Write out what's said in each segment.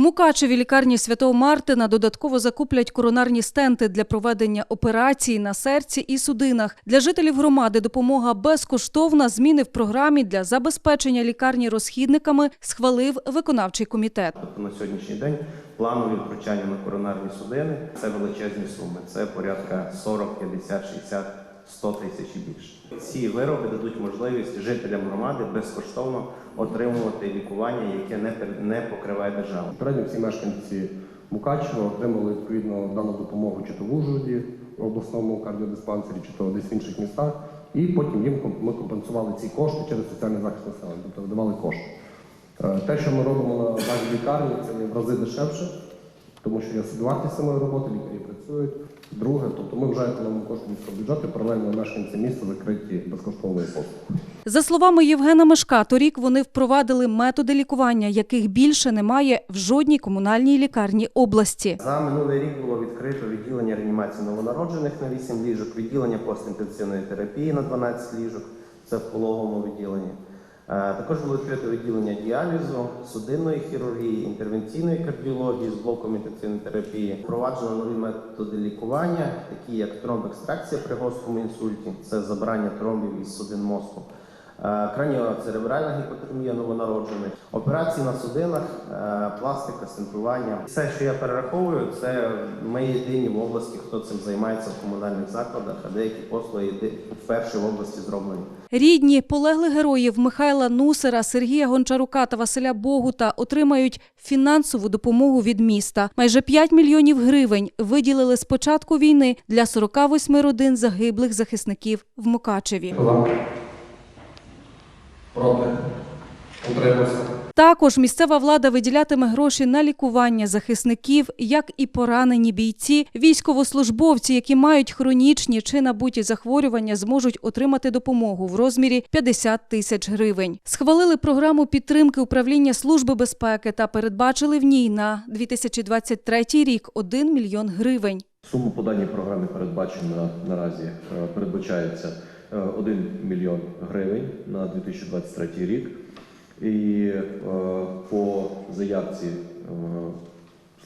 Мукачеві лікарні Святого Мартина додатково закуплять коронарні стенти для проведення операцій на серці і судинах. Для жителів громади допомога безкоштовна. Зміни в програмі для забезпечення лікарні розхідниками схвалив виконавчий комітет. Тобто на сьогоднішній день планові втручання на коронарні судини це величезні суми. Це порядка 40, 50, 60, 100 тисяч і більше. Ці вироби дадуть можливість жителям громади безкоштовно отримувати лікування, яке не не покриває держава. Попередньо всі мешканці Мукачева отримали відповідно дану допомогу чи то в Ужгороді, в обласному кардіодиспансері, чи то десь в інших містах. І потім їм ми компенсували ці кошти через соціальний захист населення, тобто видавали кошти. Е, Те, що ми робимо на базі лікарні, це в рази дешевше, тому що є собівартість самої роботи, лікарі працюють. Друге, тобто ми вже економимо кошти міського бюджету, паралельно мешканці міста закриті безкоштовною послугою. За словами Євгена Мешка, торік вони впровадили методи лікування, яких більше немає в жодній комунальній лікарні області. За минулий рік було відкрито відділення реанімації новонароджених на 8 ліжок, відділення постінтенсивної терапії на 12 ліжок, це в пологовому відділенні. Е, Також було відкрите відділення діалізу, судинної хірургії, інтервенційної кардіології з блоком інтенсивної терапії. Впроваджено нові методи лікування, такі як тромбекстракція при гострому інсульті, це забрання тромбів із судин мозку. Е, Краніоцеребральна гіпотермія новонароджених, операції на судинах, е, пластика, стентування. Все, що я перераховую, це ми єдині в області, хто цим займається в комунальних закладах, а деякі послуги вперше в області зроблені. Рідні полеглих героїв Михайла Нусера, Сергія Гончарука та Василя Богута отримають фінансову допомогу від міста. Майже 5 мільйонів гривень виділили з початку війни для 48 родин загиблих захисників в Мукачеві. Проти? Утримався? Також місцева влада виділятиме гроші на лікування захисників, як і поранені бійці. Військовослужбовці, які мають хронічні чи набуті захворювання, зможуть отримати допомогу в розмірі 50 тисяч гривень. Схвалили програму підтримки управління служби безпеки та передбачили в ній на 2023 рік 1 мільйон гривень. Сума по даній програмі передбачена наразі е, передбачається 1 мільйон гривень на 2023 рік. І е, по заявці е,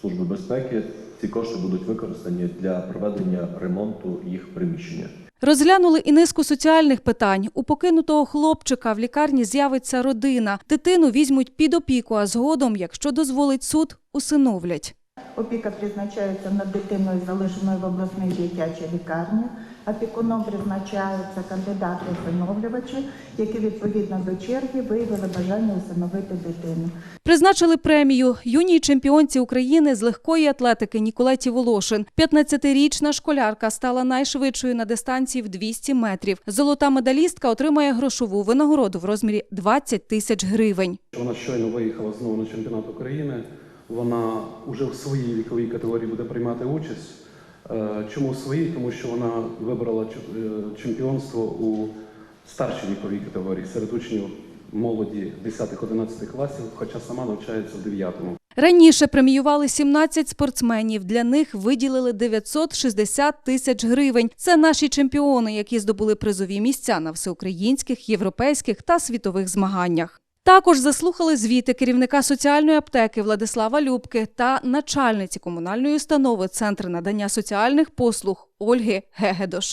Служби безпеки ці кошти будуть використані для проведення ремонту їх приміщення. Розглянули і низку соціальних питань. У покинутого хлопчика в лікарні з'явиться родина. Дитину візьмуть під опіку, а згодом, якщо дозволить суд, усиновлять. Опіка призначається над дитиною, залишеною в обласній дитячій лікарні. Опікуном призначаються кандидати усиновлювачі, які відповідно до черги виявили бажання усиновити дитину. Призначили премію юній чемпіонці України з легкої атлетики Ніколеті Волошин. 15-річна школярка стала найшвидшою на дистанції в 200 метрів. Золота медалістка отримає грошову винагороду в розмірі 20 тисяч гривень. Вона щойно виїхала знову на чемпіонат України. Вона вже в своїй віковій категорії буде приймати участь. Е, Чому в своїй? Тому що вона вибрала е, чемпіонство у старшій віковій категорії серед учнів молоді 10-11 класів, хоча сама навчається в 9-му. Раніше преміювали 17 спортсменів. Для них виділили 960 тисяч гривень. Це наші чемпіони, які здобули призові місця на всеукраїнських, європейських та світових змаганнях. Також заслухали звіти керівника соціальної аптеки Владислава Любки та начальниці комунальної установи Центр надання соціальних послуг Ольги Гегедош.